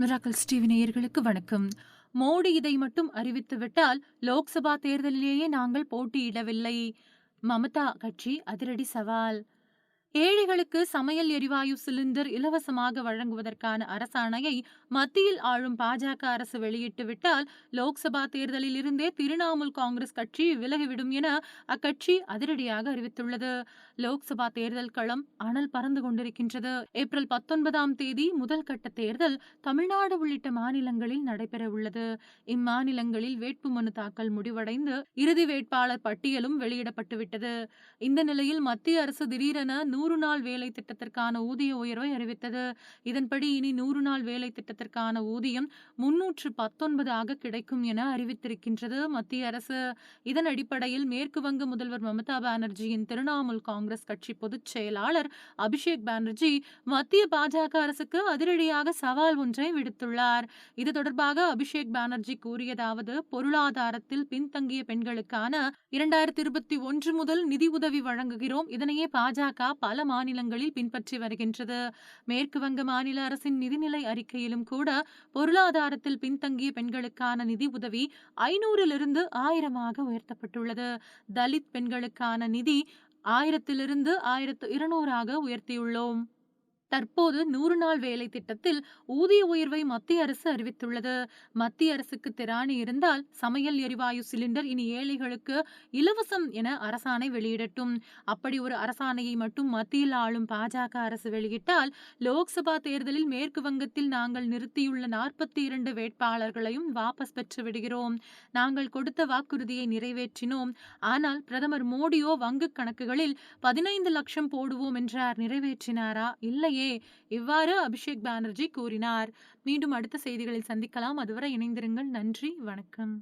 Miracle ஸ்டிவி நேயர்களுக்கு வணக்கம். மோடி இதை மட்டும் அறிவித்துவிட்டால் லோக்சபா தேர்தலிலேயே நாங்கள் போட்டியிடவில்லை. மமதா கட்சி அதிரடி சவால். ஏழைகளுக்கு சமையல் எரிவாயு சிலிண்டர் இலவசமாக வழங்குவதற்கான அரசாணையை மத்தியில் ஆளும் பாஜக அரசு வெளியிட்டு விட்டால் லோக்சபா தேர்தலில் இருந்தே திரிணாமுல் காங்கிரஸ் கட்சி விலகிவிடும் என அக்கட்சி அதிரடியாக அறிவித்துள்ளது. லோக்சபா தேர்தல் களம் அனல் பறந்து கொண்டிருக்கின்றது. ஏப்ரல் பத்தொன்பதாம் தேதி முதல் கட்ட தேர்தல் தமிழ்நாடு உள்ளிட்ட மாநிலங்களில் நடைபெற உள்ளது. இம்மாநிலங்களில் வேட்புமனு தாக்கல் முடிவடைந்து இறுதி வேட்பாளர் பட்டியலும் வெளியிடப்பட்டுவிட்டது இந்த நிலையில் மத்திய அரசு திடீரென நூறு நாள் வேலை திட்டத்திற்கான ஊதிய உயர்வை அறிவித்தது. இதன்படி இனி நூறு நாள் வேலை திட்டத்திற்கான ஊதியம் முன்னூற்று பத்தொன்பதாக கிடைக்கும் என அறிவித்திருக்கின்றது மத்திய அரசு. இதன் அடிப்படையில் மேற்கு வங்க முதல்வர் மமதா பானர்ஜியின் திரிணாமுல் காங்கிரஸ் கட்சி பொதுச் செயலாளர் அபிஷேக் பானர்ஜி மத்திய பாஜக அரசுக்கு அதிரடியாக சவால் ஒன்றை விடுத்துள்ளார். இது தொடர்பாக அபிஷேக் பானர்ஜி கூறியதாவது பொருளாதாரத்தில் பின்தங்கிய பெண்களுக்கான இரண்டாயிரத்தி இருபத்தி ஒன்று முதல் நிதி உதவி வழங்குகிறோம். இதனையே பாஜக பல மாநிலங்களில் பின்பற்றி வருகின்றது. மேற்கு வங்க மாநில அரசின் நிதிநிலை அறிக்கையிலும் கூட பொருளாதாரத்தில் பின்தங்கிய பெண்களுக்கான நிதி உதவி ஐநூறிலிருந்து ஆயிரமாக உயர்த்தப்பட்டுள்ளது. தலித் பெண்களுக்கான நிதி ஆயிரத்திலிருந்து ஆயிரத்து இருநூறாக உயர்த்தியுள்ளோம். தற்போது நூறு நாள் வேலை திட்டத்தில் ஊதிய உயர்வை மத்திய அரசு அறிவித்துள்ளது. மத்திய அரசுக்கு திராணி இருந்தால் சமையல் எரிவாயு சிலிண்டர் இனி ஏழைகளுக்கு இலவசம் என அரசாணை வெளியிடட்டும். அப்படி ஒரு அரசாணையை மட்டும் மத்தியில் ஆளும் பாஜக அரசு வெளியிட்டால் லோக்சபா தேர்தலில் மேற்கு வங்கத்தில் நாங்கள் நிறுத்தியுள்ள நாற்பத்தி இரண்டு வேட்பாளர்களையும் வாபஸ் பெற்று விடுகிறோம். நாங்கள் கொடுத்த வாக்குறுதியை நிறைவேற்றினோம். ஆனால் பிரதமர் மோடியோ வங்கு கணக்குகளில் பதினைந்து லட்சம் போடுவோம் என்றார். நிறைவேற்றினாரா? இல்லையே. இல்லையே இவ்வாறு அபிஷேக் பானர்ஜி கூறினார். மீண்டும் அடுத்த செய்திகளில் சந்திக்கலாம். அதுவரை இணைந்திருங்கள். நன்றி. வணக்கம்.